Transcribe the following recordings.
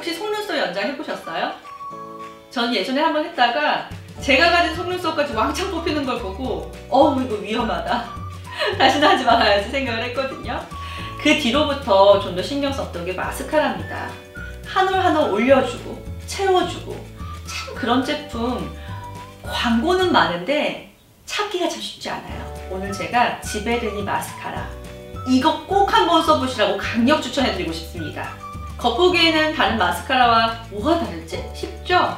혹시 속눈썹 연장 해보셨어요? 전 예전에 한번 했다가 제가 가진 속눈썹까지 왕창 뽑히는 걸 보고 어우 이거 위험하다. 다시는 하지 말아야지 생각을 했거든요. 그 뒤로부터 좀 더 신경 썼던 게 마스카라입니다. 한 올 한 올 올려주고 채워주고. 참 그런 제품 광고는 많은데 찾기가 참 쉽지 않아요. 오늘 제가 지베르니 마스카라. 이거 꼭 한번 써보시라고 강력 추천해드리고 싶습니다 겉보기에는 다른 마스카라와 뭐가 다를지 싶죠?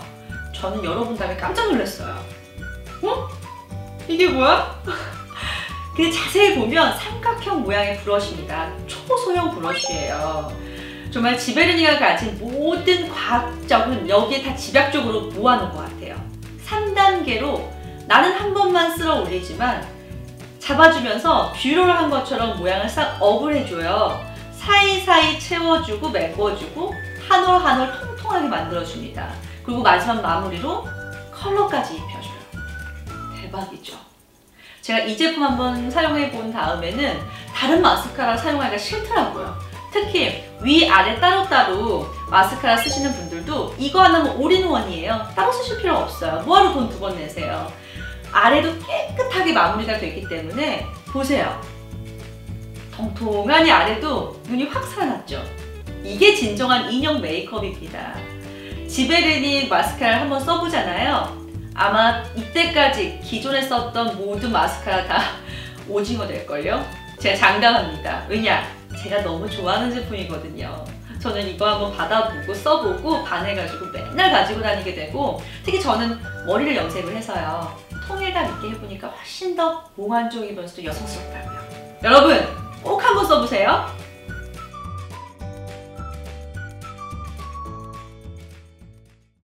저는 열어본 다음에 깜짝 놀랐어요. 어? 이게 뭐야? 근데 자세히 보면 삼각형 모양의 브러쉬입니다. 초소형 브러쉬예요. 정말 지베르니가 가진 모든 과학적은 여기에 다 집약적으로 모아놓은 것 같아요. 3단계로 나는 한 번만 쓸어 올리지만 잡아주면서 뷰러를 한 것처럼 모양을 싹 업을 해줘요. 사이사이 채워주고 메꿔주고 한 올 한 올 통통하게 만들어줍니다. 그리고 마지막 마무리로 컬러까지 입혀줘요. 대박이죠. 제가 이 제품 한번 사용해 본 다음에는 다른 마스카라 사용하기가 싫더라고요. 특히 위아래 따로따로 마스카라 쓰시는 분들도 이거 하나면 올인원이에요. 따로 쓰실 필요 없어요. 뭐하러 돈 두 번 내세요. 아래도 깨끗하게 마무리가 되기 때문에 보세요. 통통하니 아래도 눈이 확 살아났죠. 이게 진정한 인형 메이크업입니다. 지베르니 마스카라를 한번 써보잖아요. 아마 이때까지 기존에 썼던 모든 마스카라 다 오징어 될걸요? 제가 장담합니다. 왜냐? 제가 너무 좋아하는 제품이거든요. 저는 이거 한번 받아보고 써보고 반해가지고 맨날 가지고 다니게 되고 특히 저는 머리를 염색을 해서요. 통일감 있게 해보니까 훨씬 더 몽환적이면서도 여성스럽다고요. 여러분 보세요.